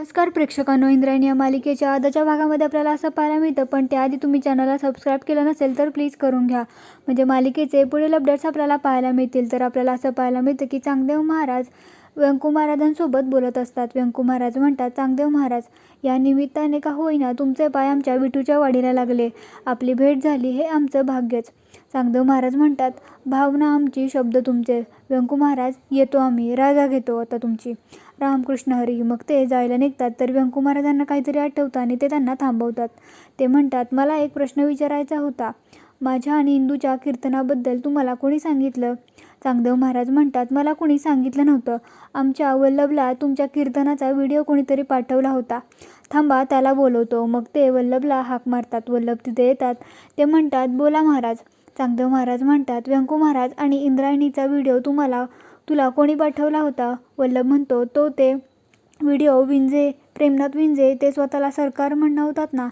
नमस्कार प्रेक्षकांनो इंद्रायणी या मालिकेच्या आजच्या भागामध्ये आपल्याला असं पाहायला मिळतं पण त्याआधी तुम्ही चॅनलला सबस्क्राईब केलं नसेल तर प्लीज करून घ्या. म्हणजे मालिकेचे पुढील अपडेट्स आपल्याला पाहायला मिळतील. तर आपल्याला असं पाहायला मिळतं की चांगदेव महाराज व्यंकू महाराजांसोबत बोलत असतात. व्यंकू महाराज म्हणतात चांगदेव महाराज या निमित्ताने का होईना तुमचे पाय आमच्या विठूच्या वाडीला लागले. आपली भेट झाली हे आमचं भाग्यच. चांगदेव महाराज म्हणतात भावना आमची शब्द तुमचे. व्यंकू महाराज येतो आम्ही. राजा घेतो आता तुमची. रामकृष्ण हरी मग ते जायला निघतात तर व्यंकू महाराजांना काहीतरी आठवतं आणि ते त्यांना थांबवतात. ते म्हणतात मला एक प्रश्न विचारायचा होता. माझ्या आणि इंदूच्या कीर्तनाबद्दल तुम्हाला कोणी सांगितलं? चांगदेव महाराज म्हणतात मला कोणी सांगितलं नव्हतं. आमच्या वल्लभला तुमच्या कीर्तनाचा व्हिडिओ कोणीतरी पाठवला होता. थांबा त्याला बोलवतो. मग ते वल्लभला हाक मारतात. वल्लभ तिथे येतात. ते म्हणतात बोला महाराज. चांगदेव महाराज म्हणतात व्यंकू महाराज आणि इंद्रायणीचा व्हिडिओ तुम्हाला तुला कोणी पाठवला होता? वल्लभ म्हणतो तो ते व्हिडिओ विंजे प्रेमनाथ विंजे ते स्वतःला सरकार म्हणवतात ना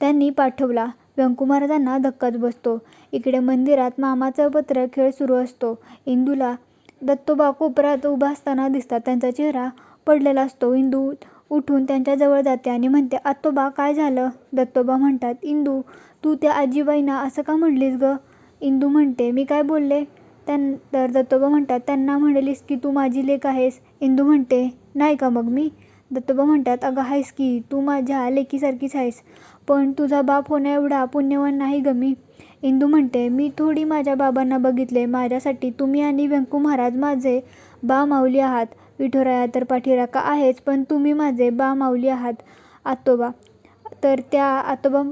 त्यांनी पाठवला. व्यंकू महाराजांना धक्काच बसतो. इकडे मंदिरात मामाचा पत्र खेळ सुरू असतो. इंदूला दत्तोबा कोपरात उभा असताना दिसतात. त्यांचा चेहरा पडलेला असतो. इंदू उठून त्यांच्याजवळ जाते आणि म्हणते आत्तोबा काय झालं? दत्तोबा म्हणतात इंदू तू त्या आजीबाईंना असं का म्हणलीस ग? इंदू म्हणते मी काय बोलले? त्यां तर दत्तोबा म्हणतात त्यांना म्हणलीस की तू माझी लेक आहेस. इंदू म्हणते नाही का मग मी? दत्तोबा म्हणतात अगं आहेस की तू माझ्या लेकीसारखीच आहेस पण तुझा बाप होण्या एवढा पुण्यवान नाही ग मी. इंदू म्हणते मी थोडी माझ्या बाबांना बघितले माझ्यासाठी तुम्ही आणि व्यंकू महाराज माझे बा माऊली आहात. विठोराया तर पाठीराका आहेच पण तुम्ही माझे बा माऊली आहात. आतोबा तर त्या आतोबा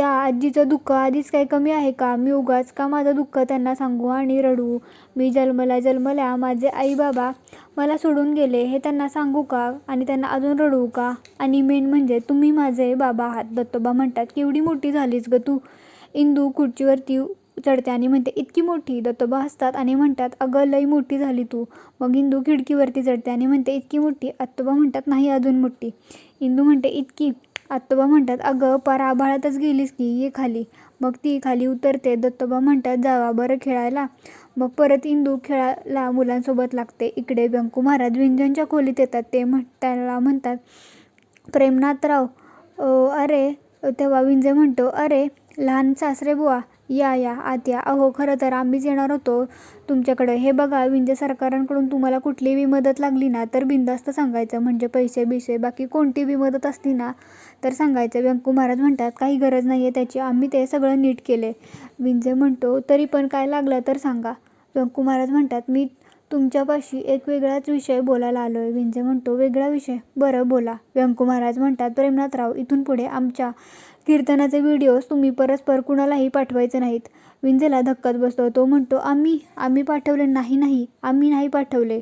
त्या आजीचं दुःख आधीच काही कमी आहे का? मी उगाच का माझं दुःख त्यांना सांगू आणि रडू? मी जन्मला जन्मल्या माझे आई बाबा मला सोडून गेले हे त्यांना सांगू का? आणि त्यांना अजून रडू का? आणि मेन म्हणजे तुम्ही माझे बाबा आहात दत्तोबा म्हणतात केवढी मोठी झालीस ग तू. इंदू खुर्चीवरती चढते आणि म्हणते इतकी मोठी. दत्तोबा हसतात आणि म्हणतात अगं लई मोठी झाली तू. मग इंदू खिडकीवरती चढते आणि म्हणते इतकी मोठी. आत्तोबा म्हणतात नाही अजून मोठी. इंदू म्हणते इतकी. आत्तोबा म्हणतात अगं पराभळातच आभाळातच गेलीस की ये खाली. मग ती खाली उतरते. दत्तोबा म्हणतात जावा बरं खेळायला. मग परत इंदू खेळायला मुलांसोबत लागते. इकडे व्यंकू महाराज विंजनच्या खोलीत येतात. ते म्हण त्याला म्हणतात प्रेमनाथराव अरे तेव्हा विंजे म्हणतो अरे लहान सासरे बुवा या या आत या अहो खरं तर आम्हीच येणार होतो. तुमच्याकडे हे बघा विंजे सरकारांकडून तुम्हाला कुठली बी मदत लागली ना तर बिंदास्त सांगायचं म्हणजे पैसे बिसे बाकी कोणती बी मदत असली ना तर सांगायचं. व्यंकू महाराज म्हणतात काही गरज नाही आहे त्याची आम्ही ते सगळं नीट केले. विंजे म्हणतो तरी पण काय लागलं तर सांगा. व्यंकू महाराज म्हणतात मी तुमच्यापाशी एक वेगळाच विषय बोलायला आलो आहे विंजे म्हणतो वेगळा विषय? बरं बोला. व्यंकू महाराज म्हणतात प्रेमनाथराव इथून पुढे आमच्या कीर्तनाचे व्हिडिओज तुम्ही परस्पर कुणालाही पाठवायचे नाहीत. विंजेला धक्काच बसतो. तो म्हणतो आम्ही आम्ही पाठवले नाही नाही आम्ही नाही पाठवले.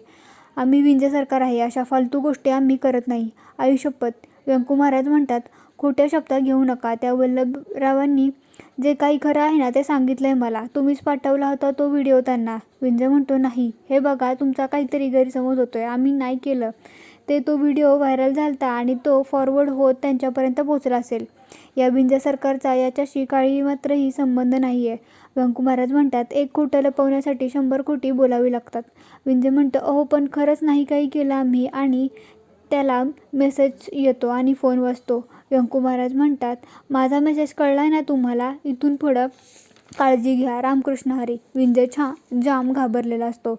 आम्ही विंजे सरकार आहे अशा फालतू गोष्टी आम्ही करत नाही. आयुष्यपत व्यंकू महाराज म्हणतात खोट्या शब्दात घेऊ नका. त्या वल्लभरावांनी जे काही खरं आहे ना ते सांगितलं आहे मला. तुम्हीच पाठवला होता तो व्हिडिओ त्यांना. विंजय म्हणतो नाही हे बघा तुमचा काहीतरी गैरसमज होतो आहे आम्ही नाही केलं. ते तो व्हिडिओ व्हायरल झालता आणि तो फॉरवर्ड होत त्यांच्यापर्यंत पोचला असेल. या विंजय सरकारचा याच्याशी काळी मात्रही संबंध नाही आहे व्यंकू महाराज म्हणतात एक खोटं लपवण्यासाठी शंभर खोटी बोलावी लागतात. विंजय म्हणतं अहो पण खरंच नाही काही केलं आम्ही आणि त्याला मेसेज येतो आणि फोन वाजतो. व्यंकू महाराज म्हणतात माझा मेसेज कळला आहे ना तुम्हाला? इथून पुढं काळजी घ्या. रामकृष्ण हरी. विंजे छा जाम घाबरलेला असतो.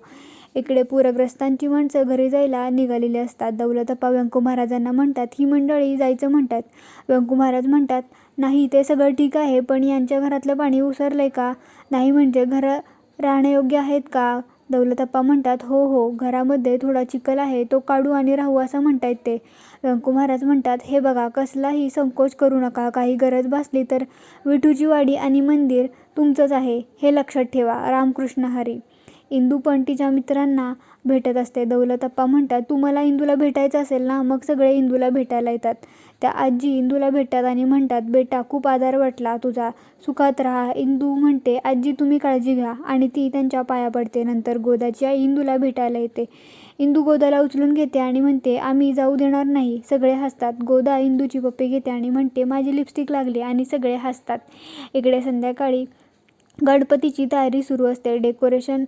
इकडे पूरग्रस्तांची माणसं घरी जायला निघालेली असतात. दौलतप्पा व्यंकू महाराजांना म्हणतात ही मंडळी जायचं म्हणतात. व्यंकू महाराज म्हणतात नाही ते सगळं ठीक आहे पण यांच्या घरातलं पाणी उसरलं आहे का? नाही म्हणजे घरं राहण्यायोग्य आहेत का? दौलतप्पा म्हणतात हो हो घरामध्ये थोडा चिखल आहे तो काढू आणि राहू असं म्हणतायत ते. व्यंकू महाराज म्हणतात हे बघा कसलाही संकोच करू नका काही गरज भासली तर विठूची वाडी आणि मंदिर तुमचंच आहे हे लक्षात ठेवा रामकृष्ण हरी. इंदू पण तिच्या मित्रांना भेटत असते. दौलतप्पा म्हणतात तू मला इंदूला भेटायचं असेल ना मग सगळे इंदूला भेटायला येतात. त्या आजी इंदूला भेटतात आणि म्हणतात बेटा खूप आधार वाटला तुझा. सुखात राहा. इंदू म्हणते आजी तुम्ही काळजी घ्या. आणि ती त्यांच्या पाया पडते. नंतर गोदाची आई इंदूला भेटायला येते. इंदू गोदाला उचलून घेते आणि म्हणते आम्ही जाऊ देणार नाही. सगळे हसतात. गोदा इंदूची पप्पी घेते आणि म्हणते माझी लिपस्टिक लागली. आणि सगळे हसतात. इकडे संध्याकाळी गणपतीची तयारी सुरू असते. डेकोरेशन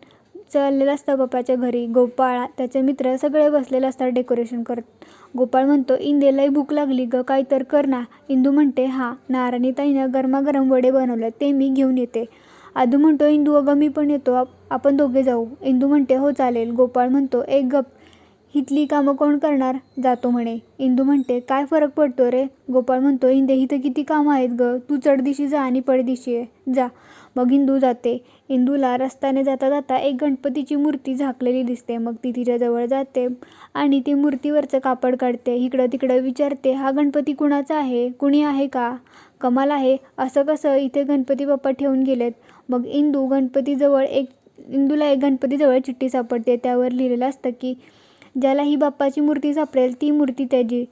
चाललेलं असतं बाप्पाच्या घरी. गोपाळ त्याचे मित्र सगळे बसलेले असतात डेकोरेशन करत. गोपाळ म्हणतो इंदे भूक लागली ग काय तर कर ना. इंदू म्हणते हां नारायणीताईनं गरमागरम वडे बनवले ते मी घेऊन येते. आदू म्हणतो इंदू अगं मी पण येतो आप आपण दोघे जाऊ. इंदू म्हणते हो चालेल. गोपाळ म्हणतो एक गप हितली कामं कोण करणार? जातो म्हणे. इंदू म्हणते काय फरक पडतो रे? गोपाळ म्हणतो इंदे इथं किती कामं आहेत ग? तू चढदिशी जा आणि पडदिशी आहे जा. मग इंदू जाते. इंदूला रस्त्याने जाता जाता एक गणपतीची मूर्ती झाकलेली दिसते. मग ती तिच्याजवळ जाते आणि ती मूर्तीवरचं कापड काढते. इकडं तिकडं विचारते हा गणपती कुणाचा आहे? कुणी आहे का? कमाल आहे. असं कसं इथे गणपती बाप्पा ठेवून गेलेत. मग इंदू गणपतीजवळ एक इंदूला एक गणपतीजवळ चिठ्ठी सापडते. त्यावर लिहिलेलं असतं की ज्याला ही बाप्पाची मूर्ती सापडेल ती मूर्ती त्याची.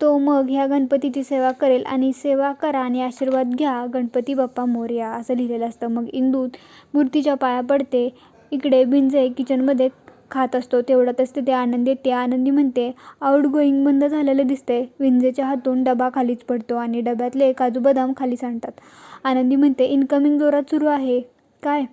तो मग ह्या गणपतीची सेवा करेल आणि सेवा करा आणि आशीर्वाद घ्या गणपती बाप्पा मोरया असं लिहिलेलं असतं. मग इंदू मूर्तीच्या पाया पडते इकडे भिंजे किचनमध्ये खात असतो. तेवढ्यातच तिथे आनंदी येते. आनंदी म्हणते आउट गोईंग बंद झालेलं दिसते विंजेच्या हातून डबा खालीच पडतो आणि डब्यातले काजू बदाम खाली सांडतात. आनंदी म्हणते इनकमिंग जोरात सुरू आहे. काय?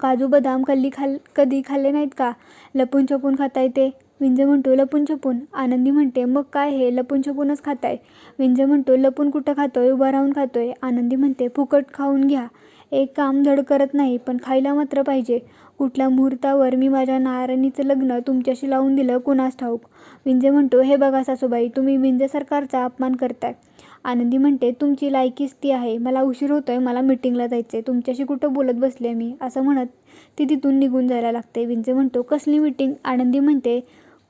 काजू बदाम खाल्ली खाल कधी खाल्ले नाहीत का? लपून छपून खाता येते. विंज म्हणतो लपून छपून. आनंदी म्हणते मग काय हे लपून छपूनच खाताय? विंज म्हणतो लपून कुठं खातोय? उभा राहून खातोय. आनंदी म्हणते फुकट खाऊन घ्या. एक काम धड करत नाही पण खायला मात्र पाहिजे. कुठल्या मुहूर्तावर मी माझ्या नारायणीचं लग्न तुमच्याशी लावून दिलं कुणास ठाऊक? विंजे म्हणतो हे बघा सासूबाई तुम्ही विंजे सरकारचा अपमान करताय. आनंदी म्हणते तुमची लायकीच ती आहे. मला उशीर होतोय मला मिटिंगला जायचं आहे तुमच्याशी कुठं बोलत बसले मी? असं म्हणत ती तिथून निघून जायला लागते. विंजे म्हणतो कसली मिटिंग? आनंदी म्हणते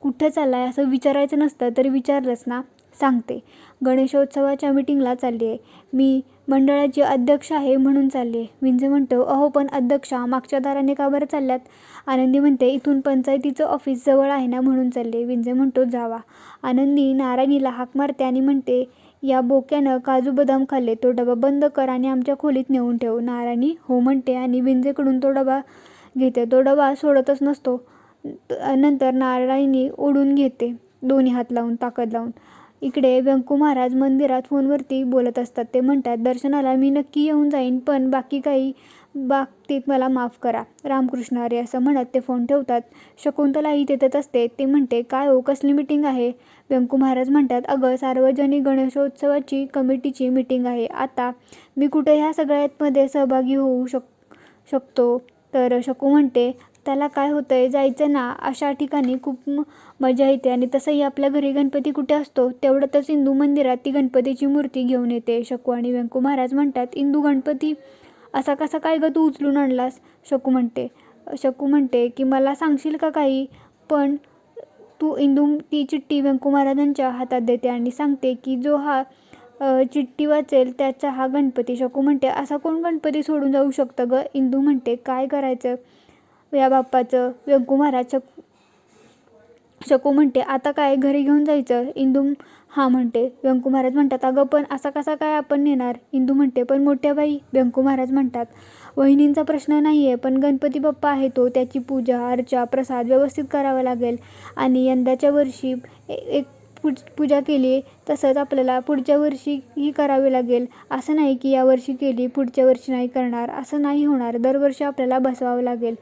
कुठं चालला आहे असं विचारायचं नसतं तरी विचारलंच ना. सांगते. गणेशोत्सवाच्या मिटिंगला चालली आहे मी मंडळाची अध्यक्ष आहे म्हणून चालली आहे विंजे म्हणतो अहो पण अध्यक्षा मागच्या दाराने का बरं चालल्यात? आनंदी म्हणते इथून पंचायतीचं ऑफिस जवळ आहे ना म्हणून चालले विंजे म्हणतो जावा. आनंदी नारायणीला हाक मारते आणि म्हणते या बोक्यानं काजू बदाम खाल्ले तो डबा बंद कर आणि आमच्या खोलीत नेऊन ठेव. नारायणी हो म्हणते आणि विंजेकडून तो डबा घेते. तो डबा सोडतच नसतो. नंतर नारायणी ओढून घेते. दोन्ही हात लावून ताकद लावून. इकडे व्यंकू महाराज मंदिरात फोनवरती बोलत असतात. ते म्हणतात दर्शनाला मी नक्की येऊन जाईन पण बाकी काही बाबतीत मला माफ करा. रामकृष्ण अरे असं म्हणत ते फोन ठेवतात. शकुंतलाही तेथेच असते. ते म्हणते काय हो कसली मिटिंग आहे? व्यंकू महाराज म्हणतात अगं सार्वजनिक गणेशोत्सवाची कमिटीची मिटिंग आहे. आता मी कुठे ह्या सगळ्यातमध्ये सहभागी होऊ शक शकतो? तर शकू म्हणते त्याला काय होतं आहे जायचं ना अशा ठिकाणी खूप मजा येते. आणि तसंही आपल्या घरी गणपती कुठे असतो तेवढ्यातच इंदू मंदिरात ती गणपतीची मूर्ती घेऊन येते. शकू आणि व्यंकू महाराज म्हणतात इंदू गणपती असा कसा काय गं तू उचलून आणलास? शकू म्हणते. शकू म्हणते की मला सांगशील का काही? पण तू इंदू ती चिठ्ठी व्यंकू महाराजांच्या हातात देते आणि सांगते की जो हा चिठ्ठी वाचेल त्याचा हा गणपती. शकू म्हणते असा कोण गणपती सोडून जाऊ शकतं गं? इंदू म्हणते काय करायचं? या बाप्पाचं व्यंकू महाराज शक शकू म्हणते आता काय घरी घेऊन जायचं? इंदू हा म्हणते व्यंकू महाराज म्हणतात अगं पण असा कसा काय आपण नेणार? इंदू म्हणते पण मोठ्या बाई व्यंकू महाराज म्हणतात वहिनींचा प्रश्न नाही आहे पण गणपती बाप्पा आहे तो त्याची पूजा अर्चा प्रसाद व्यवस्थित करावा लागेल. आणि यंदाच्या वर्षी एक पूज पूजा केली तसंच आपल्याला पुढच्या वर्षी ही करावी लागेल. असं नाही की या वर्षी केली पुढच्या वर्षी नाही करणार. असं नाही होणार. दरवर्षी आपल्याला बसवावं लागेल.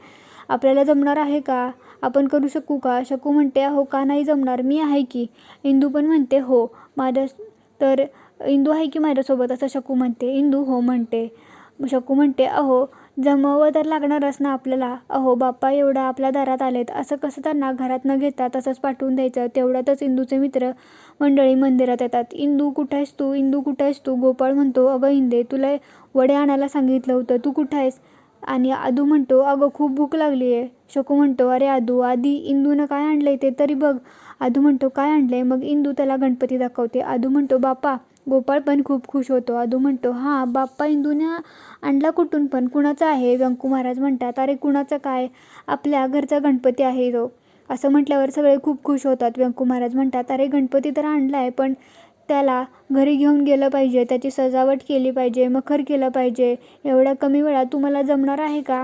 आपल्याला जमणार आहे का? आपण करू शकू का? शकू म्हणते हो का नाही जमणार? मी आहे की. इंदू पण म्हणते हो माझ्या तर इंदू आहे की माझ्यासोबत? असं शकू म्हणते. इंदू हो म्हणते. शकू म्हणते अहो जमवं तर लागणारच ना आपल्याला. अहो बाप्पा एवढा आपल्या दारात आलेत. असं कसं त्यांना घरात न घेता तसंच पाठवून द्यायचं? तेवढ्यातच इंदूचे मित्र मंडळी मंदिरात येतात. इंदू कुठं आहेस तू? इंदू कुठं आहेस तू? गोपाळ म्हणतो अगं इंदे तुला वडे आणायला सांगितलं होतं. तू कुठं आहेस? आणि आदू म्हणतो अगं खूप भूक लागली आहे. शकू म्हणतो अरे आदू आधी इंदूनं काय आणलं आहे ते तरी बघ. आदू म्हणतो काय आणलं आहे मग इंदू त्याला गणपती दाखवते. आदू म्हणतो बाप्पा गोपाळ पण खूप खुश होतो. आदू म्हणतो हां बाप्पा इंदूने आणला कुठून पण कुणाचा आहे? व्यंकू महाराज म्हणतात अरे कुणाचं काय? आपल्या घरचा गणपती आहे तो. असं म्हटल्यावर सगळे खूप खुश होतात. व्यंकू महाराज म्हणतात अरे गणपती तर आणला आहे पण त्याला घरी घेऊन गेलं पाहिजे त्याची सजावट केली पाहिजे मखर केलं पाहिजे. एवढ्या कमी वेळात तुम्हाला जमणार आहे का?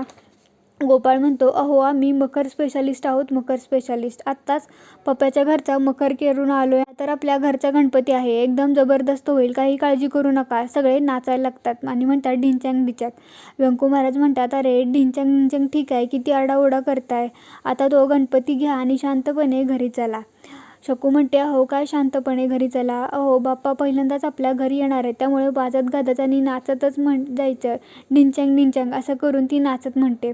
गोपाळ म्हणतो अहो आम्ही मकर स्पेशालिस्ट आहोत मकर स्पेशालिस्ट आत्ताच पप्प्याच्या घरचा मकर केरून आलो आहे तर आपल्या घरचा गणपती आहे. एकदम जबरदस्त होईल. काही काळजी करू नका. सगळे नाचायला लागतात आणि म्हणतात ढिंचँग ढिंच्याक व्यंकू महाराज म्हणतात अरे ढिंचँग ढिंच्याक ठीक आहे. किती आडाओडा करताय. आता तो गणपती घ्या आणि शांतपणे घरी चला. शकू म्हणते अहो काय शांतपणे घरी चला. अहो बाप्पा पहिल्यांदाच आपल्या घरी येणार आहे त्यामुळे वाजत गाजत आणि नाचतच म्हण जायचं. निंचंग निंचंग असं करून ती नाचत म्हणते.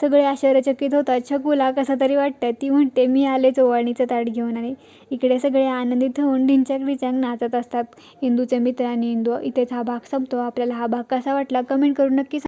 सगळे आश्चर्यचकित होतात. शकूला कसं तरी वाटतं ती म्हणते. मी आले चोवाणीचं ताट घेऊन आणि इकडे सगळे आनंदित होऊन ढिंच्याक ढिंच्याक नाचत असतात. इंदूचे मित्र आणि इंदू इथेच हा भाग संपतो. आपल्याला हा भाग कसा वाटला? कमेंट करून नक्की